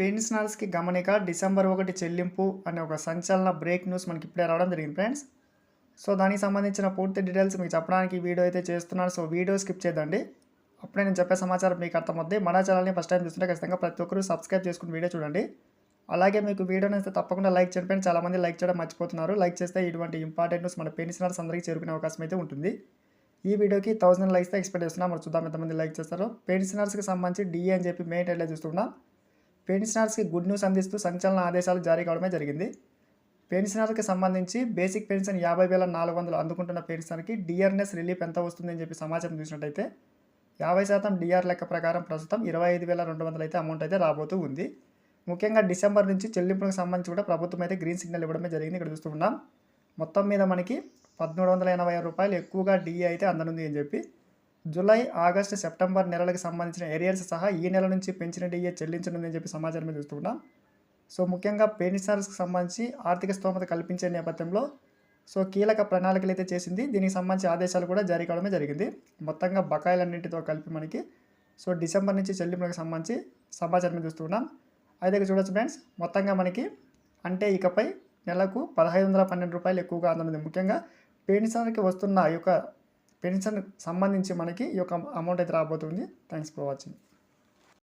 పెన్షనర్స్కి గమనిక డిసెంబర్ ఒకటి చెల్లింపు అనే ఒక సంచలన బ్రేక్ న్యూస్ మనకి ఇప్పుడే రావడం జరిగింది ఫ్రెండ్స్. సో దానికి సంబంధించిన పూర్తి డీటెయిల్స్ మీకు చెప్పడానికి వీడియో అయితే చేస్తున్నాను. సో వీడియో స్కిప్ చేద్దండి అప్పుడే నేను చెప్పే సమాచారం మీకు అర్థమవుద్ది. మన ఛానల్ని ఫస్ట్ టైం చూస్తుంటే ఖచ్చితంగా ప్రతి ఒక్కరూ సబ్స్క్రైబ్ చేసుకుని వీడియో చూడండి. అలాగే మీకు వీడియో అయితే తప్పకుండా లైక్ చేయడం చాలామంది లైక్ చేయడం మర్చిపోతున్నారు. లైక్ చేస్తే ఇటువంటి ఇంపార్టెంట్ న్యూస్ మన పెన్షనర్స్ అందరికీ చేరుకునే అవకాశం అయితే ఉంటుంది. ఈ వీడియోకి థౌసండ్ లైక్స్ ఎక్స్పెక్ట్ చేస్తున్నాం. మరి చూద్దాం ఎంతమంది లైక్ చేస్తారో. పెన్షనర్స్కి సంబంధించి డిఏ అని చెప్పి మెయిన్ హెడ్లైన్ చూస్తున్నాం పెన్షనర్స్కి గుడ్ న్యూస్ అందిస్తూ సంచలన ఆదేశాలు జారీ కావడమే జరిగింది. పెన్షనర్కి సంబంధించి బేసిక్ పెన్షన్ యాభై వేల నాలుగు వందలు అందుకుంటున్న పెన్షనర్కి డిఆర్ఎన్ఎస్ రిలీఫ్ ఎంత వస్తుందని చెప్పి సమాచారం చూసినట్టయితే యాభై శాతం డిఆర్ లెక్క ప్రకారం ప్రస్తుతం ఇరవై ఐదు వేల రెండు వందలు అయితే అమౌంట్ అయితే రాబోతూ ఉంది. ముఖ్యంగా డిసెంబర్ నుంచి చెల్లింపులకు సంబంధించి కూడా ప్రభుత్వం అయితే గ్రీన్ సిగ్నల్ ఇవ్వడమే జరిగింది ఇక్కడ చూస్తున్నాం మొత్తం మీద మనకి పదమూడు వందల ఎనభై ఆరు రూపాయలు ఎక్కువగా డిఏ అయితే అందనుంది అని చెప్పి జూలై ఆగస్టు సెప్టెంబర్ నెలలకు సంబంధించిన ఏరియర్స్ సహా ఈ నెల నుంచి పెంచిన డిఏ చెల్లించనుందని చెప్పి సమాచారం మీద చూస్తున్నాం సో ముఖ్యంగా పెన్షనర్స్కి సంబంధించి ఆర్థిక స్తోమత కల్పించే నేపథ్యంలో సో కీలక ప్రణాళికలు అయితే చేసింది. దీనికి సంబంధించి ఆదేశాలు కూడా జారీ కావడమే జరిగింది. మొత్తంగా బకాయిలన్నింటితో కలిపి మనకి సో డిసెంబర్ నుంచి చెల్లింపులకు సంబంధించి సమాచారం మీద చూస్తున్నాం అయితే ఇక్కడ చూడొచ్చు ఫ్రెండ్స్ మొత్తంగా మనకి అంటే ఇకపై నెలకు పదహైదు వందల పన్నెండు రూపాయలు ఎక్కువగా అందనుంది. ముఖ్యంగా పెన్షనర్కి వస్తున్న ఈ యొక్క పెన్షన్ సంబంధించి మనకి ఈ యొక్క అమౌంట్ అయితే రాబోతుంది. Thanks for watching.